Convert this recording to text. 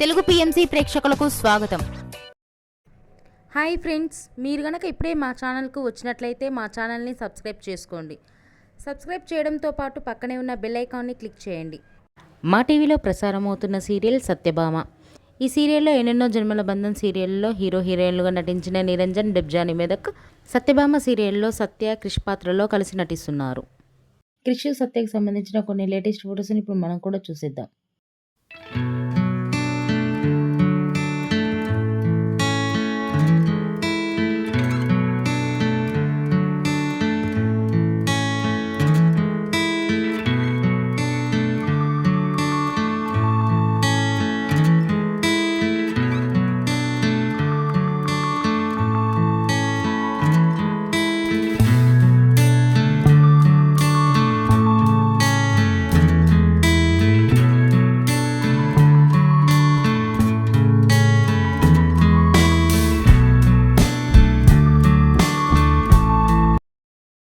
Telugu PMC ప్రేక్షకులకు స్వాగతం. Hi friends మీరు గనక ఇప్పుడే మా ఛానల్కు వచ్చినట్లయితే మా ఛానల్ని సబ్స్క్రైబ్ చేసుకోండి. సబ్స్క్రైబ్ చేయడంతో పాటు పక్కనే ఉన్న బెల్ ఐకాన్ని క్లిక్ చేయండి. మా టీవీలో ప్రసారం అవుతున్న సీరియల్ సత్యభామ. ఈ సీరియల్లో ఎన్నెన్నో జన్మల బంధం సీరియల్లో హీరో హీరోయిన్లుగా నటించిన నిరంజన్ డెబ్జాని మెదక్ సత్యభామ సీరియల్లో సత్య క్రిష్ పాత్రలో కలిసి నటిస్తున్నారు. క్రిష్ సత్యకి సంబంధించిన కొన్ని లేటెస్ట్ ఫొటోస్ని ఇప్పుడు మనం కూడా చూసేద్దాం.